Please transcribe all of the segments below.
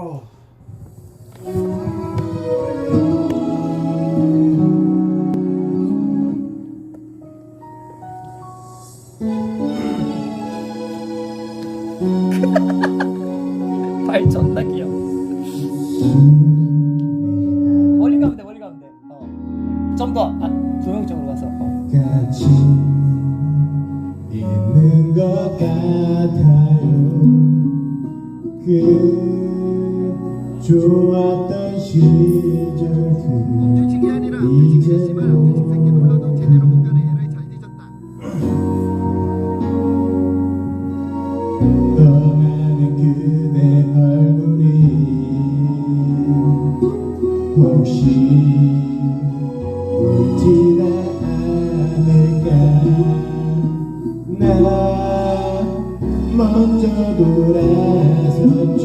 발 존나 귀여워. 멀리 가면 돼, 멀리 가면 돼. 어. 아, 조용쪽으로 가서. 어. 같이 있는 것 같아요 그 좋았던 시절들 뒤졌다. 떠나는 그대 얼굴이 혹시 울지나 않을까 나 먼저 돌아섰죠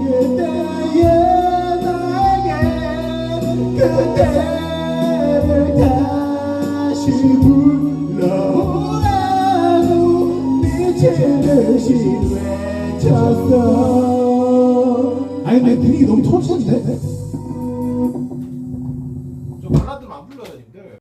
아니 내 등이 너무 터지는데?